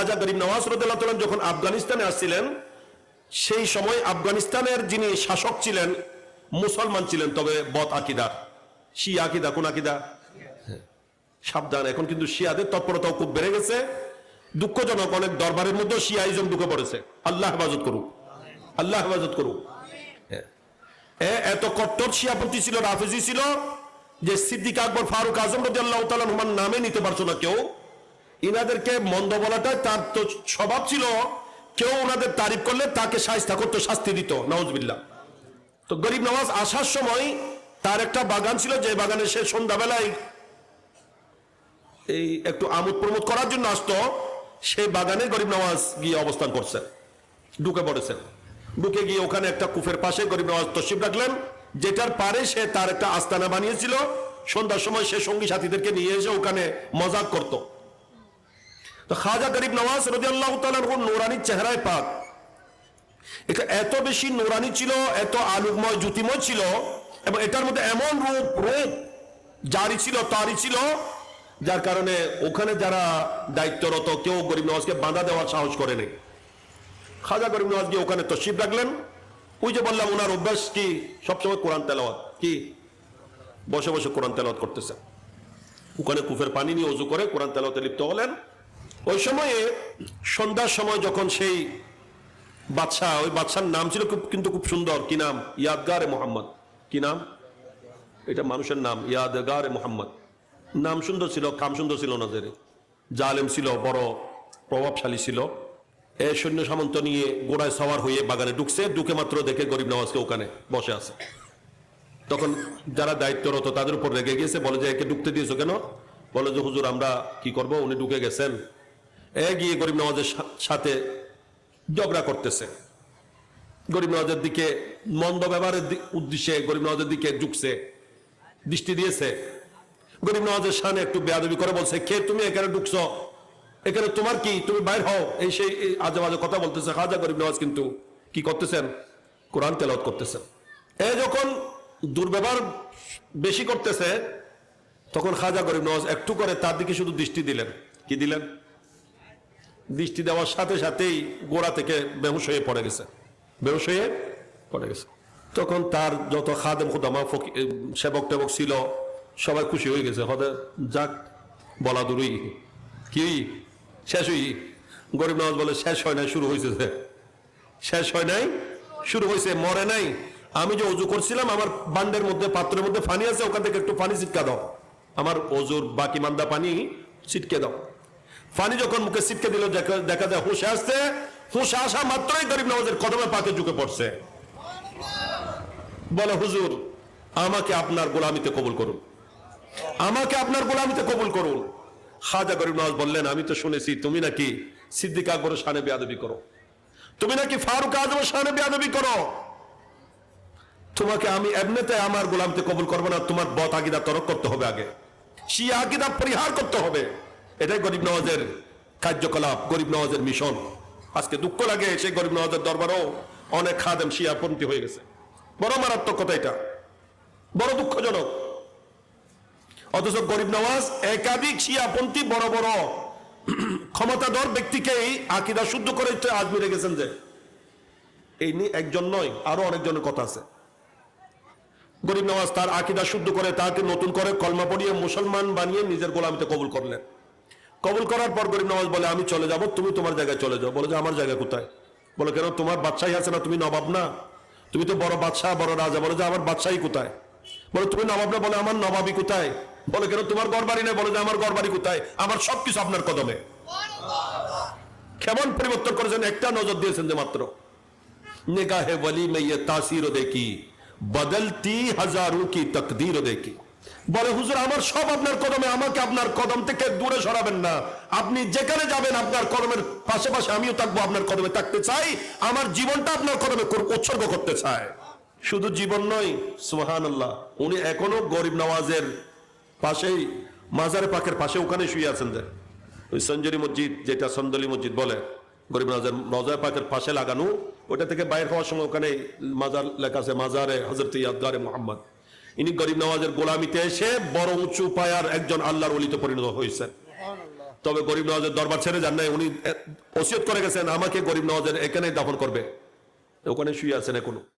খাজা গরিব নওয়াজ রদুল্লাহ যখন আফগানিস্তানে আসছিলেন, সেই সময় আফগানিস্তানের যিনি শাসক ছিলেন, মুসলমান ছিলেন, তবে বদ আকিদার শি আকিদা, কোন আকিদা। সাবধান, এখন কিন্তু শিয়াদের তৎপরতাও খুব বেড়ে গেছে। দুঃখজনক, অনেক দরবারের মধ্যে শিয়াইজম ঢুকে পড়েছে। আল্লাহ হেফাজত করুক। আল্লাহ হেফাজত করুক। এত কট্টর শিয়াপন্থী ছিল, রাফেজি ছিল, যে সিদ্দিক আকবর ফারুক আজম রাজি আল্লাহ তালার নামে নিতে পারছ না কেউ। ইনাদেরকে মন্দ বলাটা তার তো স্বভাব ছিল। কেউ ওনাদের তারিফ করলে তাকে সাহিস্তা করতো শাস্তি দিত নওয়াজবিল্লাহ তো গরিব নওয়াজ আসার সময় তার একটা বাগান ছিল, যে বাগানে সে সন্ধ্যাবেলায় এই একটু আমোদ প্রমোদ করার জন্য আসতো। সেই বাগানে গরিব নওয়াজ গিয়ে অবস্থান করছে, ঢুকে পড়েছেন ঢুকে গিয়ে ওখানে একটা কুফের পাশে গরিব নওয়াজ তসিব রাখলেন, যেটার পারে সে তার একটা আস্তানা বানিয়েছিল। সন্ধ্যার সময় সে সঙ্গী সাথীদেরকে নিয়ে এসে ওখানে মজাক করত। তো খাজা গরিব নওয়াজ রদি আল্লাহ নোরানির চেহারায় পাক। এটা এত বেশি নোরানি ছিল, এত আলোকময়, জ্যোতিময় ছিল, এবং এটার মধ্যে এমন রূপ রূপ জারি ছিল, তারি ছিল, যার কারণে ওখানে যারা দায়িত্বরত, কেউ গরিব নওয়াজকে বাঁধা দেওয়ার সাহস করে নেই। খাজা গরিব নওয়াজ গিয়ে ওখানে তশিব রাখলেন। ওই যে বললাম, ওনার অভ্যাস কি? সবসময় কোরআন তেলাওয়াত। কি? বসে বসে কোরআন তেলাওয়াত করতেছে। ওখানে কুফের পানি নিয়ে অজু করে কোরআন তেলাওয়াতে লিপ্ত হলেন। ওই সময়ে সন্ধ্যার সময় যখন সেই বাচ্চা ওই বাদশার নাম ছিল খুব কিন্তু খুব সুন্দর। কি নাম? ইয়াদগার মোহাম্মদ। কি নাম? এটা মানুষের নাম, ইয়াদগার মোহাম্মদ। নাম সুন্দর ছিল, কাম সুন্দর ছিল ওনাদের। জালেম ছিল, বড় প্রভাবশালী ছিল। এ সৈন্য সামন্ত নিয়ে গোড়ায় সওয়ার হয়ে বাগানে ঢুকছে, ঢুকে মাত্র দেখে গরিব নওয়াজকে ওখানে বসে আছে। তখন যারা দায়িত্বরত তাদের উপর রেগে গিয়েছে, বলে যে একে ঢুকতে দিয়েছ কেন? বলে যে, হুজুর, আমরা কি করব? উনি ঢুকে গেছেন। গিয়ে গরিব নওয়াজের সাথে ঝগড়া করতেছে। গরিব নওয়াজের দিকে মন্দ ব্যবহারের উদ্দেশ্যে গরিব নওয়াজের দিকে ঝুঁকছে, দৃষ্টি দিয়েছে। গরিব নওয়াজের সামনে একটু বেয়াদবি করে বলছে, কে তুমি এখানে ঢুকছ? এখানে তোমার কি? তুমি বাইর হও। এই সেই আজে বাজে কথা বলতেছে খাজা গরিব নওয়াজ কিন্তু কি করতেছেন? কোরআন তেলাওয়াত করতেছেন। এ যখন দুর্ব্যবহার বেশি করতেছে, তখন খাজা গরিব নওয়াজ একটু করে তার দিকে শুধু দৃষ্টি দিলেন। কি দিলেন? দৃষ্টি দেওয়ার সাথে সাথেই গোড়া থেকে বেহুশ হয়ে পড়ে গেছে। বেহুশ হয়ে পড়ে গেছে। তখন তার যত খাদেম খুদামা সেবক টেবক ছিল, সবাই খুশি হয়ে গেছে। হতে যাক, বলা দূরই। কি? শেষ হই? গরিব নওয়াজ বলে শেষ হয় নাই, শুরু হয়েছে। শেষ হয় নাই, শুরু হয়েছে মরে নাই। আমি যে অজু করছিলাম, আমার বান্ডের মধ্যে, পাত্রের মধ্যে পানি আছে, ওখান থেকে একটু পানি ছিটকা দাও। আমার অজুর বাকি মান্দা পানি ছিটকে দাও। পানি যখন মুখে ছিটকে দিল, দেখা- যায় হুঁশে আসছে। হুঁশে আসা মাত্রই গরিব নওয়াজের কদমে পাকে ঝুঁকে পড়ছে। বলে, হুজুর, আমাকে আপনার গোলামিতে কবুল করুন। আমাকে আপনার গোলামিতে কবুল করুন। খাজা গরিব নওয়াজ বললেন, আমি তো শুনেছি, তুমি নাকি সিদ্দিক আকবরের সানে বেয়াদবি করো। তুমি নাকি ফারুক আজমের সামনে বেয়াদবি করো। তোমাকে আমি এমনিতে আমার গোলামতে কবুল করব না, তোমার বত আগিদা তরক করতে হবে আগে। শিয়া আগিদা পরিহার করতে হবে। এটাই গরিব নওয়াজের কার্যকলাপ, গরিব নওয়াজের মিশন। আজকে দুঃখ লাগে সেই গরিব নওয়াজের দরবারও অনেক খাদেম শিয়াপন্থী হয়ে গেছে। বড় মারাত্মক কথা এটা। বড় দুঃখজনক। অথচ গরিব নওয়াজ একাধিক শিয়াপন্থী বড় বড় ক্ষমতাধর ব্যক্তিকেই আকিদা শুদ্ধ করে তো আজমিরে গেছেন যে। এই নিয়ে একজন নয়, আরও অনেকজনের কথা আছে। গরিব নওয়াজ তার আকিদা শুদ্ধ করে তাকে নতুন করে কলমা পড়িয়ে মুসলমান বানিয়ে নিজের গোলামিতে কবুল করলেন। কবল করার পর গরিব নওয়াজ বলে, আমি চলে যাব, তুমি তোমার জায়গায় চলে যাও। বলে যে, আমার জায়গা কোথায়? বলে, কেন, তোমার বাচ্চাই আছে না, তুমি নবাব না? তুমি তো বড় বাচ্চা বড় রাজা। বলে যে, আমার বাচ্চাই কোথায়? বলে, তুমি নবাব না? বলে, আমার নবাবই কোথায়? বলে, কেন, তোমার ঘর নেই? বলে যে, আমার ঘর কোথায়? আমার সবকিছু আপনার কদমে। কেমন পরিবর্তন করেছেন? একটা নজর দিয়েছেন যে মাত্র। নেগাহে বলি মেয়ে তাসির তাসিরও দেখি, বদলতি হাজারো কি তকদিরও দেখি। বলে, হুজুর, আমার সব আপনার কদমে, আমাকে আপনার কদম থেকে দূরে সরাবেন না। আপনি যেখানে যাবেন, আপনার কদমের পাশে পাশে আমিও থাকব, আপনার কদমে থাকতে চাই। আমার জীবনটা আপনার কদমে উৎসর্গ করতে চাই শুধু জীবন নয় সুহান আল্লাহ উনি এখনও গরিব নওয়াজের পাশেই, মাজারে পাকের পাশে ওখানে শুয়ে আছেন যে। ওই সঞ্জরি মসজিদ, যেটা সন্দলি মসজিদ বলে, গরিব নওয়াজের রজায় পাকের পাশে লাগানো, ওটা থেকে বাইর হওয়ার সময় ওখানে মাজার লেখা আছে, মাজারে হজরত ইয়াদগারে মোহাম্মদ। ইনি গরিব নওয়াজের গোলামিতে এসে বড় উঁচু পায়ার একজন আল্লাহর অলিতে পরিণত হয়েছেন তবে গরিব নওয়াজের দরবার ছেড়ে যান নাই উনি ওসিয়ত করে গেছেন আমাকে গরিব নওয়াজের এখানে দাফন করবে। ওখানে শুয়ে আছেন এখনও।